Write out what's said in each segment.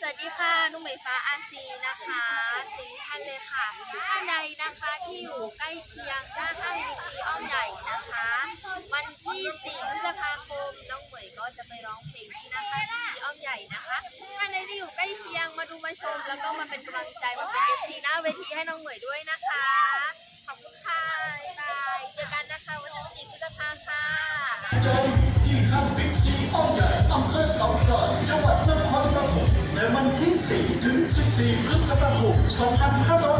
สวัสดีค่ะ นุ่มไหมฟ้าอาซีนะคะสีท่านเลยค่ะ ท่านใดนะคะที่อยู่ใกล้เคียงด้านข้างดีซีอ้อมใหญ่นะคะ วันที่4พฤษภาคมน้องเหมยก็จะไปร้องเพลงที่หน้าค่ายดีซีอ้อมใหญ่นะคะ ท่านใดที่อยู่ใกล้เคียงมาดูมาชม แล้วก็มาเป็นกำลังใจมาเป็นเอฟซีหน้าเวทีให้น้องเหมยด้วยนะคะ ขอบคุณค่ะบายเจอกันนะคะวันที่4พฤษภาค่ะ ที่ห้างบิ๊กซีอ้อมใหญ่อำเภอเสาเกาจังหวัดนคร ในวันที่ 4 ถึง 14 พฤษภาคม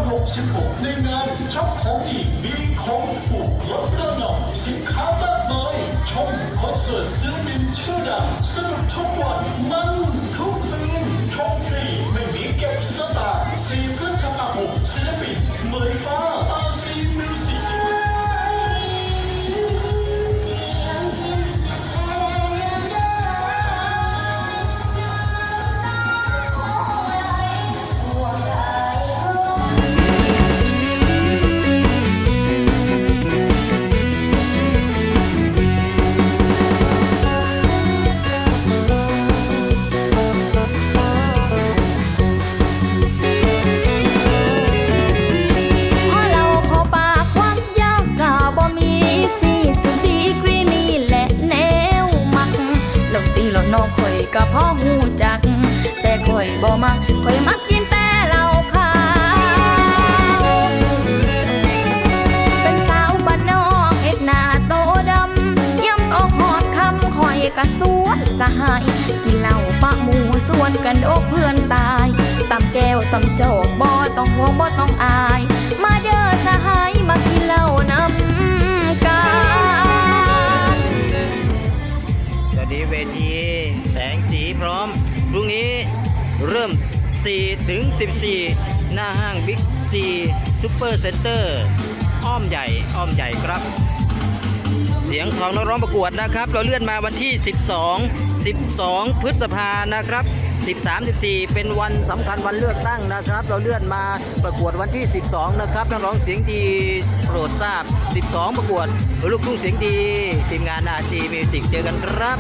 2566 ในงานช็อปของดีมีของถูกลดระดับสินค้ามากมายชมคอนเสิร์ตศิลปินชื่อดังสนุกทุกวันมัน ก็พอหูจัก แต่ข่อยบ่มักข่อยมักกินแต่เหล้าขาวเป็นสาวบ้านนอกเฮ็ดหน้าโตดำย้ำออกหอดคำข่อยกะสวนสหายกินเหล้าปะหมูส่วนกันอกเพื่อนตายตำแก้วตำโจกบ่ต้องห่วงบ่ต้องอาย มาเด้อสหายมากินเหล้าีเวทีแสงสีพร้อม พรุ่งนี้เริ่ม 4 ถึง 14 หน้าห้างบิ๊กซีซูเปอร์เซ็นเตอร์อ้อมใหญ่อ้อมใหญ่ครับ เสียงของนักร้องประกวดนะครับ เราเลื่อนมาวันที่ 12 12 พฤษภานะครับ 13 14 เป็นวันสำคัญวันเลือกตั้งนะครับ เราเลื่อนมาประกวดวันที่ 12 นะครับนักร้องเสียงดีโปรดทราบ 12 ประกวดลูกทุ่งเสียงดีทีมงานอาชีมิวสิกเจอกันครับ